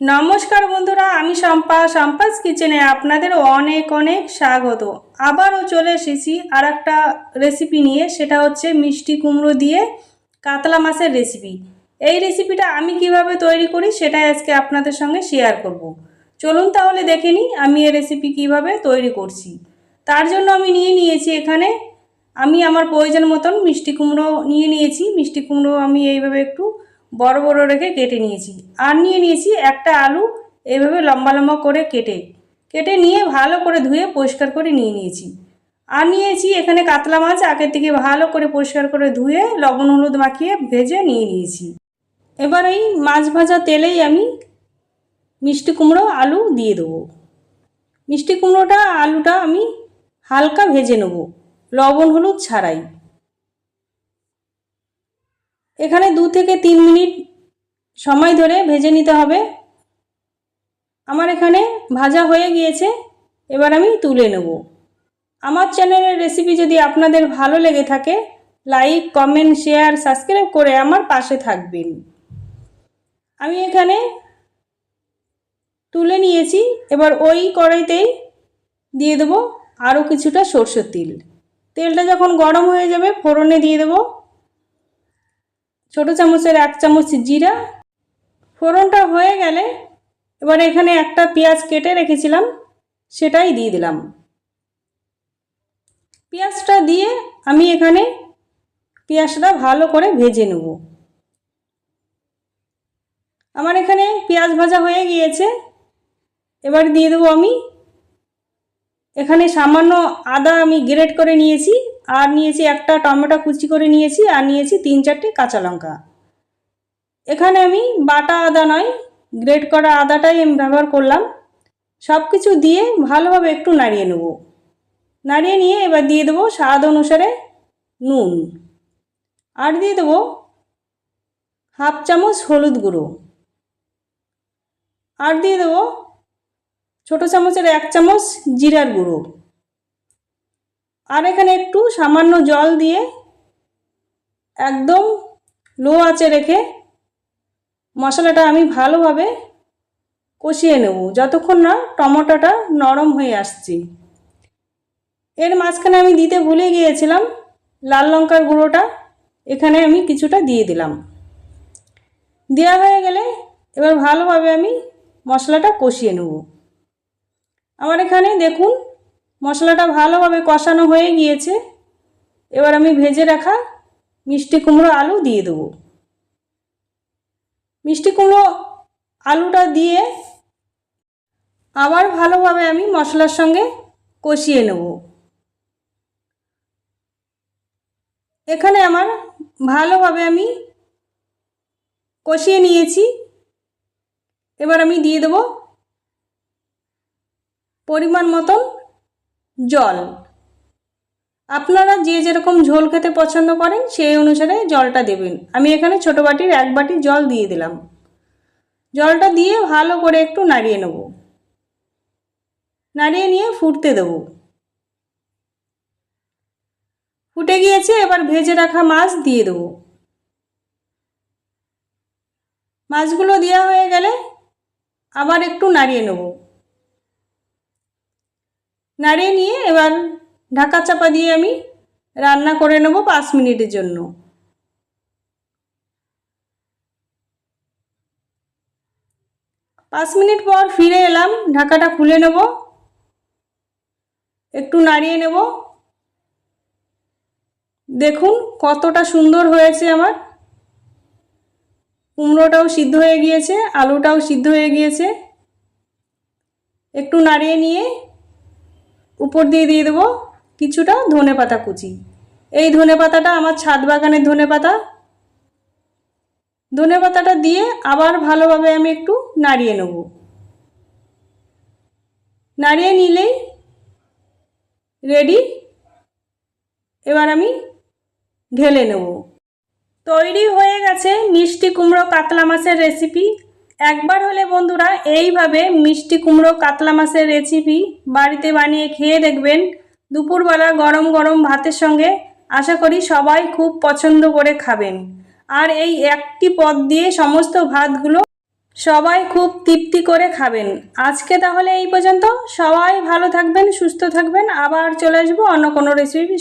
নমস্কার বন্ধুরা, আমি শম্পা। শম্পাস কিচেনে আপনাদের অনেক অনেক স্বাগত। আবারও চলে এসেছি আর একটা রেসিপি নিয়ে, সেটা হচ্ছে মিষ্টি কুমড়ো দিয়ে কাতলা মাছের রেসিপি এই রেসিপিটা আমি কীভাবে তৈরি করি, সেটাই আজকে আপনাদের সঙ্গে শেয়ার করব। চলুন তাহলে দেখে নিই আমি এই রেসিপি কীভাবে তৈরি করছি। তার জন্য আমি নিয়ে নিয়েছি এখানে, আমি আমার প্রয়োজন মতন মিষ্টি কুমড়ো নিয়ে নিয়েছি। মিষ্টি কুমড়ো আমি এইভাবে একটু বড় বড় রেখে কেটে নিয়েছি। আর নিয়ে নিয়েছি একটা আলু এইভাবে লম্বা লম্বা করে কেটে। কেটে নিয়ে ভালো করে ধুয়ে পরিষ্কার করে নিয়ে নিয়েছি। আর নিয়েছি এখানে কাতলা মাছ, আগের থেকে ভালো করে পরিষ্কার করে ধুয়ে লবণ হলুদ মাখিয়ে ভেজে নিয়ে নিয়েছি। এবার এই মাছ ভাজা তেলেই আমি মিষ্টি কুমড়ো, আলু দিয়ে দেবো। মিষ্টি কুমড়োটা, আলুটা আমি হালকা ভেজে নেব, লবণ হলুদ ছাড়াই। এখানে দু থেকে তিন মিনিট সময় ধরে ভেজে নিতে হবে। আমার এখানে ভাজা হয়ে গিয়েছে, এবার আমি তুলে নেব। আমার চ্যানেলের রেসিপি যদি আপনাদের ভালো লেগে থাকে লাইক কমেন্ট শেয়ার সাবস্ক্রাইব করে আমার পাশে থাকবেন। আমি এখানে তুলে নিয়েছি, এবার ওই কড়াইতেই দিয়ে দেবো আরও কিছুটা সরষের তেল। তেলটা যখন গরম হয়ে যাবে, ফোড়নে দিয়ে দেবো। ছোটো চামচের এক চামচ জিরা। ফোড়নটা হয়ে গেলে এবার এখানে একটা পেঁয়াজ কেটে রেখেছিলাম, সেটাই দিয়ে দিলাম। পেঁয়াজটা দিয়ে আমি এখানে পেঁয়াজটা ভালো করে ভেজে নেব। আমার এখানে পেঁয়াজ ভাজা হয়ে গিয়েছে। এবার দিয়ে দেবো আমি। এখানে সামান্য আদা আমি গ্রেট করে নিয়েছি। আর নিয়েছি একটা টমেটো কুচি করে নিয়েছি আর নিয়েছি তিন চারটে কাঁচা লঙ্কা। এখানে আমি বাটা আদা নয়, গ্রেট করা আদাটাই আমি ব্যবহার করলাম। সব কিছু দিয়ে ভালোভাবে একটু নাড়িয়ে নেব। নাড়িয়ে নিয়ে এবার দিয়ে দেবো স্বাদ অনুসারে নুন। আর দিয়ে দেবো হাফ চামচ হলুদ গুঁড়ো। আর দিয়ে দেবো ছোটো চামচের এক চামচ জিরার গুঁড়ো। আর এখানে একটু সামান্য জল দিয়ে একদম লো আঁচে রেখে মশলাটা আমি ভালোভাবে কষিয়ে নেব, যতক্ষণ না টমেটোটা নরম হয়ে আসছে। এর মাঝখানে আমি দিতে ভুলে গিয়েছিলাম, লাল লঙ্কার গুঁড়োটা এখানে আমি কিছুটা দিয়ে দিলাম। দেওয়া হয়ে গেলে এবার ভালোভাবে আমি মশলাটা কষিয়ে নেব। আমার এখানে দেখুন মশলাটা ভালোভাবে কষানো হয়ে গিয়েছে। এবার আমি ভেজে রাখা মিষ্টি কুমড়ো আলু দিয়ে দেবো। মিষ্টি কুমড়ো আলুটা দিয়ে আবার ভালোভাবে আমি মশলার সঙ্গে কষিয়ে নেব। এখানে আমার ভালোভাবে আমি কষিয়ে নিয়েছি। এবার আমি দিয়ে দেবো পরিমাণ মতন জল। আপনারা যে যেরকম ঝোল খেতে পছন্দ করেন, সেই অনুসারে জলটা দেবেন। আমি এখানে ছোটো বাটির এক বাটি জল দিয়ে দিলাম। জলটা দিয়ে ভালো করে একটু নাড়িয়ে নেব। নাড়িয়ে নিয়ে ফুটতে দেব। ফুটে গিয়েছে, এবার ভেজে রাখা মাছ দিয়ে দেবো। মাছগুলো দেওয়া হয়ে গেলে আবার একটু নাড়িয়ে নেব। নাড়িয়ে নিয়ে এবার ঢাকা চাপা দিয়ে আমি রান্না করে নেব পাঁচ মিনিটের জন্য। পাঁচ মিনিট পর ফিরে এলাম, ঢাকাটা খুলে নেব। একটু নাড়িয়ে নেব। দেখুন কতটা সুন্দর হয়েছে আমার। কুমড়োটাও সিদ্ধ হয়ে গিয়েছে, আলুটাও সিদ্ধ হয়ে গিয়েছে। একটু নাড়িয়ে নিয়ে উপর দিয়ে দিয়ে দেবো কিছুটা ধনে পাতা কুচি। এই ধনে পাতাটা আমার ছাদ বাগানের ধনে পাতা। ধনে পাতাটা দিয়ে আবার ভালোভাবে আমি একটু নাড়িয়ে নেব। নাড়িয়ে নিলেই রেডি। এবার আমি ঢেলে নেব। তৈরি হয়ে গেছে মিষ্টি কুমড়ো কাতলা মাছের রেসিপি একবার হলে বন্ধুরা, এইভাবে মিষ্টি কুমড়ো কাতলা মাছের রেসিপি বাড়িতে বানিয়ে খেয়ে দেখবেন। দুপুরবেলা গরম গরম ভাতের সঙ্গে আশা করি সবাই খুব পছন্দ করে খাবেন। আর এই একটি পদ দিয়ে সমস্ত ভাতগুলো সবাই খুব তৃপ্তি করে খাবেন। আজকে তাহলে এই পর্যন্ত। সবাই ভালো থাকবেন, সুস্থ থাকবেন। আবার চলে আসব অন্য কোনো রেসিপি